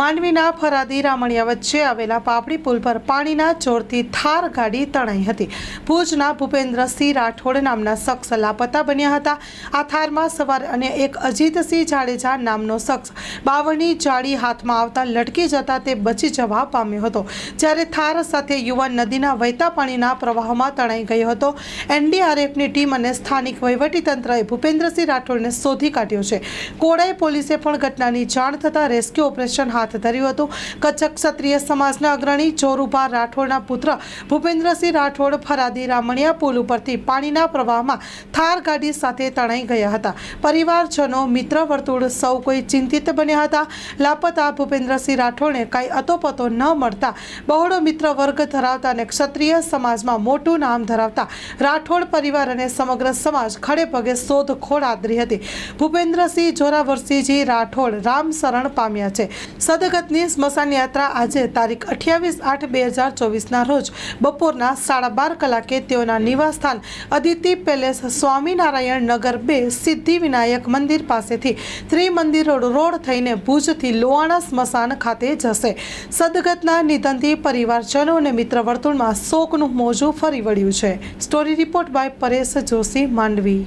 માંડવીના ફરાદી રામણિયા વચ્ચે આવેલા પાપડી પુલ પર પાણીના જોરથી થાર ગાડી તણાઈ હતી. ભુજના ભૂપેન્દ્રસિંહ રાઠોડ નામના શખ્સ લાપતા બન્યા હતા. આ થારમાં સવાર અને એક અજીતસિંહ જાડેજા નામનો શખ્સ બાવળની જાળી હાથમાં આવતા લટકી જતા તે બચી જવા પામ્યો હતો. જ્યારે થાર સાથે યુવાન નદીના વહેતા પાણીના પ્રવાહમાં તણાઈ ગયો હતો, એનડીઆરએફની ટીમ અને સ્થાનિક વહીવટીતંત્રએ ભૂપેન્દ્રસિંહ રાઠોડને શોધી કાઢ્યો છે. કોડાઈ પોલીસે પણ ઘટનાની જાણ થતાં રેસ્ક્યુ ઓપરેશન હાથ ધર્યું હતું. કચ્છ ક્ષત્રિય સમાજના અગ્રણી ચોરુભા રાઠોડના પુત્ર ભૂપેન્દ્રસિંહ રાઠોડ ફરાદી રામણિયા પુલ ઉપરથી પાણીના પ્રવાહમાં થાર ગાડી સાથે તણાઈ ગયા હતા. પરિવારજનો મિત્ર વર્તુળ સૌ કોઈ ચિંતિત બન્યા હતા. લાપતા ભૂપેન્દ્રસિંહ રાઠોડને કાંઈ અતોપતો ન મળતા બહોળો મિત્ર વર્ગ ધરાવતા અને ક્ષત્રિય સમાજમાં મોટું નામ ધરાવતા રાઠોડ પરિવાર અને સમગ્ર સમાજ ખડે પગે શોધખોળ આદરી હતી. ભૂપેન્દ્રસિંહ જોરાવરસિંહજી રાઠોડ રામ શરણ પામ્યા છે. સદગતની સ્મશાન યાત્રા આજે તારીખ અઠ્યાવીસ આઠ બે હજાર ચોવીસના રોજ બપોરના સાડા બાર કલાકે તેઓના નિવાસસ્થાન અદિતિ પેલેસ સ્વામિનારાયણ નગર બે સિદ્ધિ વિનાયક મંદિર પાસેથી ત્રિમંદિર રોડ થઈને ભુજથી લોહાણા સ્મશાન ખાતે જશે. સદગતના નિધનથી પરિવારજનો અને મિત્ર વર્તુળમાં શોકનું મોજું ફરી વળ્યું છે. Story report by Paresh Joshi Mandvi.